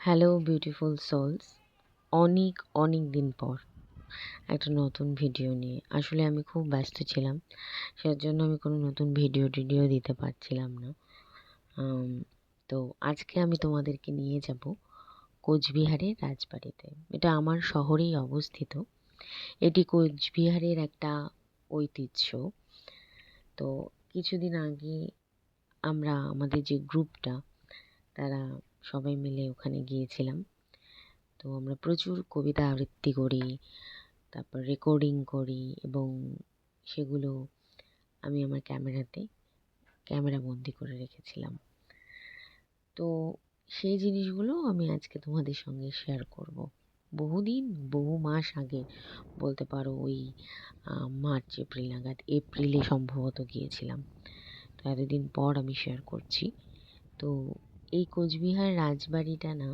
Hello beautiful sols অনেক অনেক দিন পর একটা নতুন ভিডিও নিয়ে। আসলে আমি খুব ব্যস্ত ছিলাম সের জন্য আমি কোনো নতুন ভিডিও টিডিও দিতে পারছিলাম না। তো আজকে আমি তোমাদেরকে নিয়ে যাব কোচবিহারের রাজবাড়িতে। এটা আমার শহরেই অবস্থিত। এটি কোচবিহারের একটা ঐতিহ্য। তো কিছুদিন আগে আমরা, আমাদের যে গ্রুপটা তারা সবাই মিলে ওখানে গিয়েছিলাম। তো আমরা প্রচুর কবিতা আবৃত্তি করি, তারপর রেকর্ডিং করি এবং সেগুলো আমি আমার ক্যামেরাতে, ক্যামেরা বন্দি করে রেখেছিলাম। তো সেই জিনিসগুলো আমি আজকে তোমাদের সঙ্গে শেয়ার করব। বহুদিন, বহু মাস আগে, বলতে পারো ওই মার্চ, এপ্রিল নাগাদ, এপ্রিলে সম্ভবত গিয়েছিলাম। তো এতদিন পর আমি শেয়ার করছি। তো এই কোচবিহার রাজবাড়িটা না,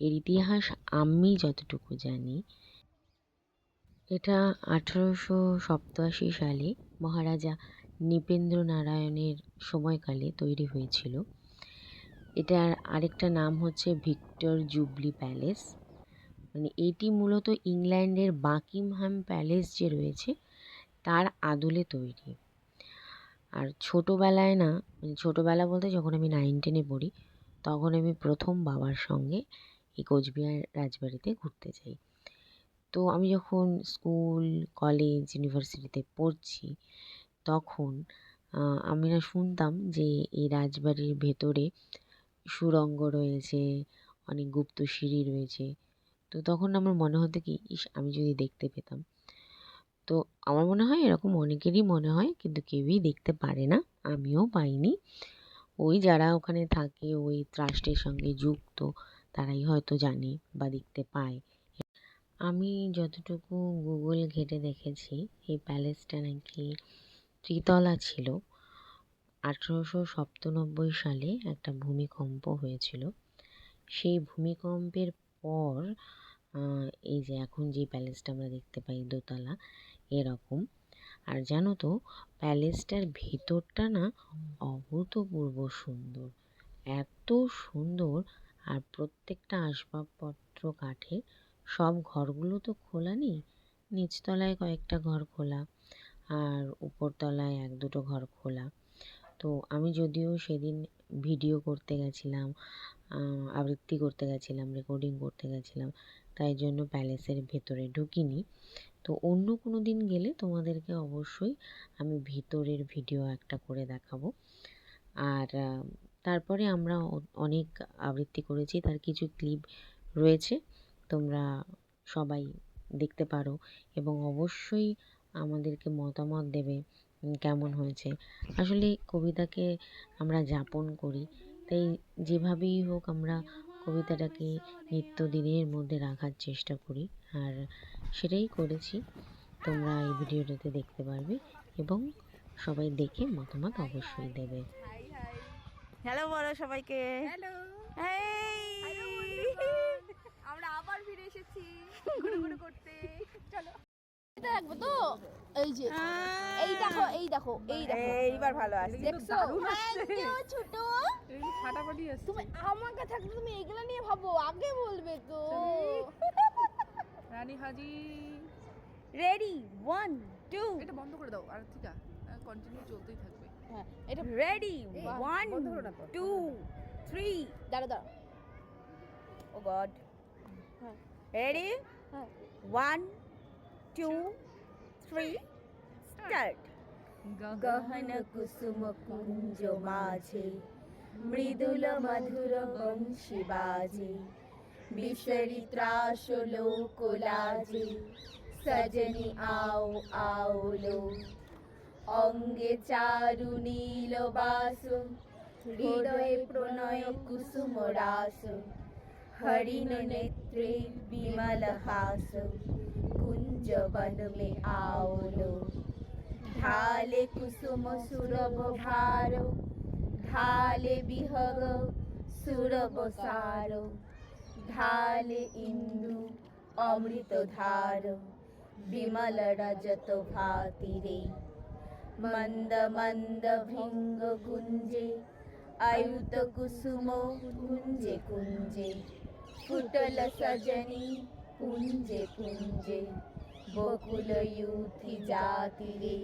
এর ইতিহাস আমি যতটুকু জানি, এটা আঠারোশো সপ্তাশি সালে মহারাজা নৃপেন্দ্র নারায়ণের সময়কালে তৈরি হয়েছিল। এটার আরেকটা নাম হচ্ছে ভিক্টর জুবলি প্যালেস। মানে এটি মূলত ইংল্যান্ডের বাকিংহাম প্যালেস যে রয়েছে, তার আদলে তৈরি। আর ছোটোবেলায় না মানে ছোটোবেলা বলতে যখন আমি নাইন টেনে পড়ি, তখন আমি প্রথম বাবার সঙ্গে এই কোচবিহার রাজবাড়িতে ঘুরতে যাই। তো আমি যখন স্কুল কলেজ ইউনিভার্সিটিতে পড়ছি, তখন আমি না শুনতাম যে এই রাজবাড়ির ভেতরে সুড়ঙ্গ রয়েছে, অনেক গুপ্ত সিঁড়ি রয়েছে। তো তখন আমার মনে হতো কি, ইস, আমি যদি দেখতে পেতাম। তো আমার মনে হয় এরকম অনেকেরই মনে হয়, কিন্তু কেউই দেখতে পারে না, আমিও পাইনি। ওই যারা ওখানে থাকে, ওই ট্রাস্টের সঙ্গে যুক্ত, তারাই হয়তো জানে বা দেখতে পায়। আমি যতটুকু গুগল ঘেটে দেখেছি, এই প্যালেসটা নাকি ত্রিতলা ছিল। আঠেরোশো সপ্তানব্বই সালে একটা ভূমিকম্প হয়েছিল। সেই ভূমিকম্পের পর এই যে এখন যে প্যালেসটা আমরা দেখতে পাই, দোতলা এরকম। আর জানো তো, প্যালেসটার ভেতরটা না অভূতপূর্ব সুন্দর। এত সুন্দর আর প্রত্যেকটা আসবাবপত্র কাঠের সব ঘরগুলো তো খোলা নেই। নিচতলায় কয়েকটা ঘর খোলা আর উপরতলায় এক দুটো ঘর খোলা। তো আমি যদিও সেদিন ভিডিও করতে গেছিলাম আবৃত্তি করতে গেছিলাম রেকর্ডিং করতে গেছিলাম তাই জন্য প্যালেসের ভেতরে ঢুকিনি। তো অন্য কোনো দিন গেলে তোমাদেরকে অবশ্যই আমি ভিতরের ভিডিও একটা করে দেখাবো। আর তারপরে আমরা অনেক আবৃত্তি করেছি, তার কিছু ক্লিপ রয়েছে, তোমরা সবাই দেখতে পারো এবং অবশ্যই আমাদেরকে মতামত দেবে কেমন হয়েছে। আসলে কবিতাকে আমরা যাপন করি, তাই যেভাবেই হোক আমরা কবিতাটাকে নিত্যদিনের মধ্যে রাখার চেষ্টা করি। আর সেটাই করেছি। তোমরা এই ভিডিওটাতে দেখতে পারবে এবং সবাই দেখে মতামত অবশ্যই দেবে। হ্যালো বলো সবাইকে। হ্যালো। আমরা আবার ফিরে এসেছি। ঘুরে করতে। চলো। এটা রাখব তো? এই যে। এই দেখো এই দেখো এই দেখো। এইবার ভালো আসছে। দেখছ? ফাটাফাটি আসছে তুমি আমাকে থাকলে তুমি এগুলো নিয়ে ভাবো আগে বলবে তো। রানী হাজি। রেডি ওয়ান টু এটা বন্ধ করে দাও আর ঠিক আছে কন্টিনিউ চলতেই থাকবে। হ্যাঁ এটা রেডি ওয়ান বন্ধ করো টু থ্রি দাঁড়া দাঁড়া ও গড হ্যাঁ। রেডি হ্যাঁ। ওয়ান টু থ্রি স্টার্ট গহন কুসুম কুঞ্জ মাঝে। মৃদুল মধুর বংশী বাজে বিসরি ত্রাস লোক লাজে সজনি আও আও লো অঙ্গে চারু নীল বাস হৃদয়ে প্রণয় কুসুম রাস হরিণ নেত্রে বিমল হাস, কুঞ্জ বন মে আওলো ঢালে কুসুম সুরভ ভার ঢালে বিহগ সুরভ সার ঢালে ইন্দু অমৃত ধার বিমল রজত ভাতিরে। মন্দ মন্দ ভৃঙ্গ গুঞ্জে আয়ুত কুসুম কুঞ্জে কুঞ্জে। ফুটল সজনি কুঞ্জে কুঞ্জে, বকুল ইউথি জাতিরে।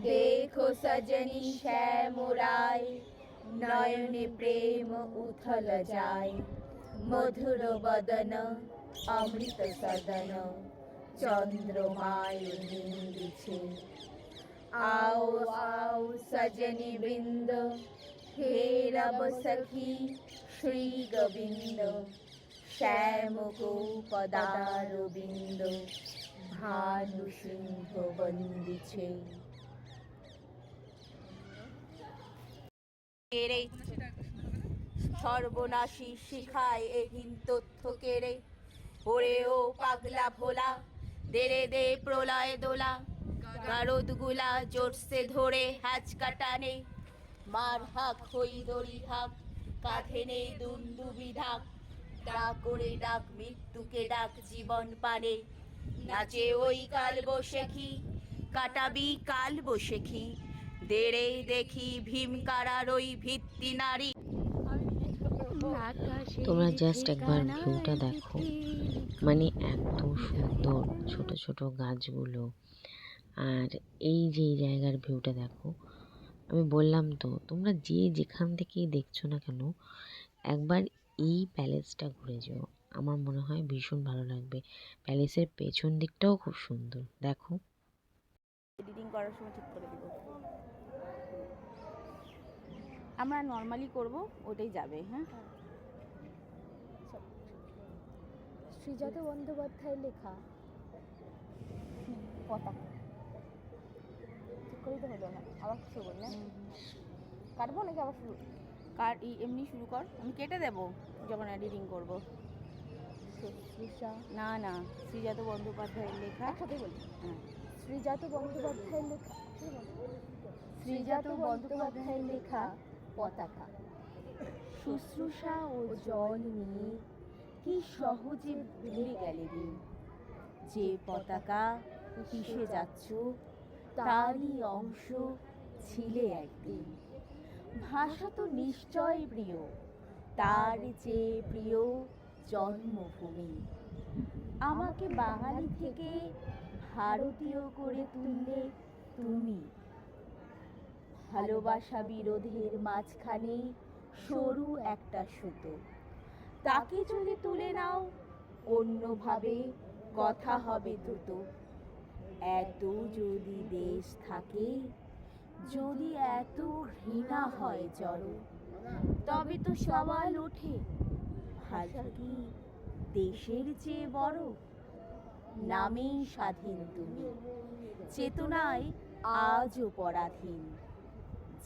দেখো সজনি শ্যামরায় নয়নে প্রেম উথল যায় মধুর বদন অমৃত সদন চন্দ্রমায় নিন্দিছে আও আও সজনি বৃন্দ হে রব সখী শ্রী গোবিন্দ শ্যামকোপদারবিন্দ ভানু সিংহ বন্দিছে কেড়ে সর্বনাশী শিখায় এহীন তথ্য কেড়ে। ওরে ও পাগলা ভোলা, দেরে দে প্রলয় দোলা গারদগুলা জোরসে ধরে হাজ কাটানে। মার হাক হই দড়ি হাক কাঁধে নেই দুন্দুবি ঢাক ডাক করে ডাক, মৃত্যুকে ডাক জীবন পানে। নাচে ওই কাল বসেখি কাটাবি কাল বসেখি দেরে দেখি ভীম কারার ওই ভিত্তি নারী। তোমরা জাস্ট একবার ভিউটা দেখো। মানে এত সুন্দর ছোট ছোট গাছগুলো। আর এই যে এই জায়গার ভিউটা দেখো আমি বললাম তো তোমরা যে যেখান থেকেই দেখছ না কেন একবার এই প্যালেসটা ঘুরে যেও। আমার মনে হয় ভীষণ ভালো লাগবে। প্যালেসের পেছন দিকটাও খুব সুন্দর। দেখো। এডিটিং করার সময় ঠিক করে দিব। আমরা নর্মালি করব ওটাই যাবে হ্যাঁ? শ্রীজাত বন্দ্যোপাধ্যায়ের লেখা। পতাকা ঠিক করেই তো হলো না আবার কিছু বল না? কাটবো নাকি আবার শুরু? কার এমনি শুরু কর আমি কেটে দেব যখন এডিটিং করব। না না শ্রীজাত বন্দ্যোপাধ্যায়ের লেখা। একসাথে বলি। হ্যাঁ। শ্রীজাত বন্দ্যোপাধ্যায়ের লেখা। শ্রীজাত বন্দ্যোপাধ্যায়ের লেখা। পতাকা। শুশ্রূষা ও জল নিয়ে কি সহজে ভুলে গেলে রে? যে পতাকা পিষে যাচ্ছ, তারই অংশ ছিলে একদিন। ভাষা তো নিশ্চয় প্রিয়, তার যে প্রিয় জন্মভূমি। আমাকে বাঙালি থেকে ভারতীয় করে তুললে তুমি ভালোবাসা বিরোধের মাঝখানে সরু একটা সুতো। তাকে যদি তুলে নাও, অন্যভাবে কথা হবে দ্রুত। এত যদি দেশ থাকে, যদি এত ঘৃণা হয় জড়, তবে তো সওয়াল ওঠে ভাষা কি দেশের চেয়ে বড়? নামেই স্বাধীন তুমি, চেতনায় আজও পরাধীন।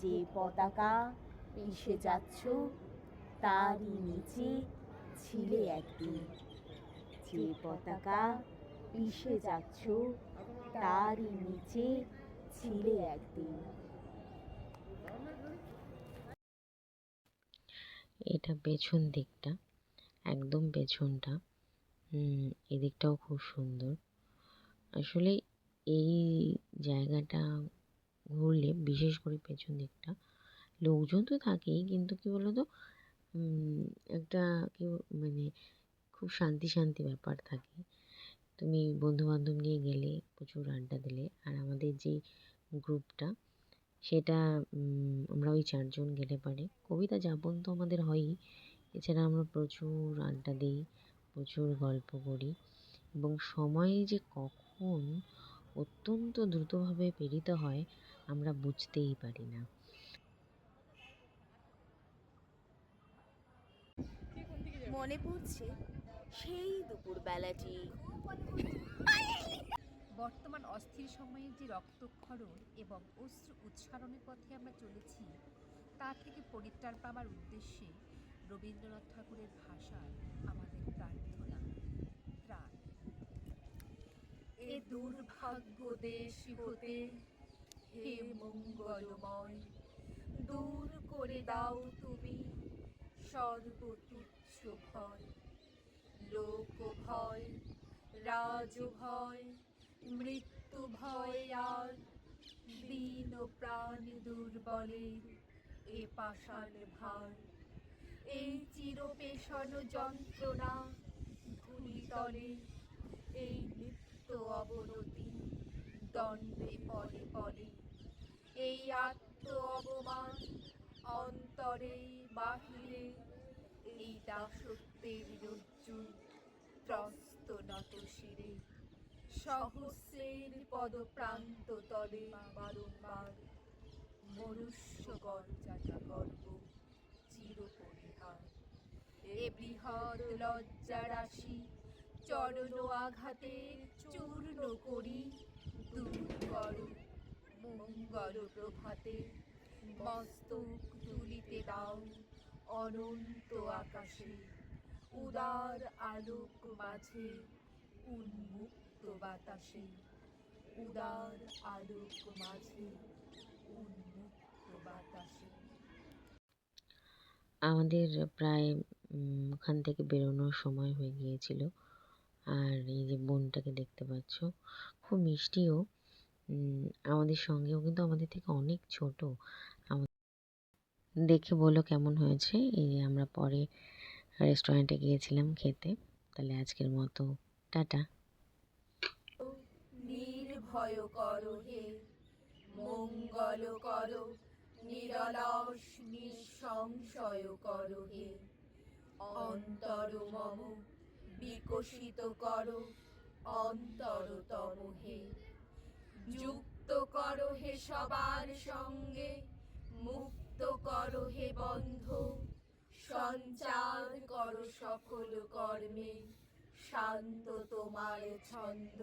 যে পতাকা পিষে যাচ্ছ, তারই নিচে ছিলে একদিন। যে পতাকা পিষে যাচ্ছ, তারই নিচে ছিলে একদিন। এটা পেছন দিকটা, একদম পেছনটা। এদিকটাও খুব সুন্দর। আসলে এই জায়গাটা ঘুরলে, বিশেষ করে পেছন দিকটা, লোকজন তো থাকেই, কিন্তু কি বলতো একটা কি মানে খুব শান্তি শান্তি ব্যাপার থাকে। তুমি বন্ধু বান্ধব নিয়ে গেলে, প্রচুর আড্ডা দিলে, আর আমাদের যে গ্রুপটা, সেটা আমরা ওই চারজন গেলে পারে। কবিতা যাপন তো আমাদের হয়ই, এছাড়া আমরা প্রচুর আড্ডা দিই, প্রচুর গল্প করি, এবং সময় যে কখন অত্যন্ত দ্রুতভাবে পেরিত হয় আমরা বুঝতেই পারি না। মনে পড়ছে সেই দুপুর বেলাটি বর্তমান অস্থির সময়ে যে রক্তক্ষরণ এবং অশ্রু উচ্চারণের পথে আমরা চলেছি তা থেকে পরিত্রাণ পাওয়ার উদ্দেশ্যে রবীন্দ্রনাথ ঠাকুরের ভাষায় আমাদের প্রার্থনা। প্রাণ। এ দুর্ভাগ্য দেশ হতে মঙ্গলময় দূর করে দাও তুমি সর্বতুচ্ছ ভয়। লোক ভয় রাজ ভয় মৃত্যু ভয় আর দীন প্রাণ দুর্বলের এ পাষাণ ভার। এই চিরপেশন যন্ত্রণা ধুলিতলে, এই নিত্য অবনতি দণ্ডে পরে পরে এই আত্ম অবমান অন্তরে বাহিরে, এই দাসত্বের রজ্জু ত্রস্ত নত শিরে। সহস্রের পদপ্রান্ত তলে বারংবার মনুষ্য গর্জাটা গর্ব, চিরপরিহার। এ বৃহৎ লজ্জা রাশি চরণ আঘাতে চূর্ণ করি, দূর করো। মঙ্গল প্রভাতে মস্তক তুলিতে দাও অনন্ত আকাশে। উদার আলোক মাঝে উন্মুক্ত বাতাসে। উদার আলোক মাঝে উন্মুক্ত বাতাসে। আমাদের প্রায় ওখান থেকে বেরোনোর সময় হয়ে গিয়েছিল। আর এই যে বোনটাকে দেখতে পাচ্ছ, খুব মিষ্টিও। আমাদের সঙ্গেও কিন্তু আমাদের থেকে অনেক ছোট। দেখে বলো কেমন হয়েছে। এই আমরা পরে রেস্টুরেন্টে গিয়েছিলাম খেতে। তাহলে আজকের মতো টাটা। নির্ভয় করো হে, মঙ্গল করো, নিরলস নিঃসংশয় করো হে। অন্তর মম, বিকশিত করো অন্তরতম হে। যুক্ত করো হে সবার সঙ্গে, মুক্ত করো হে বন্ধ। সঞ্চার করো সকল কর্মে, শান্ত তোমার ছন্দ।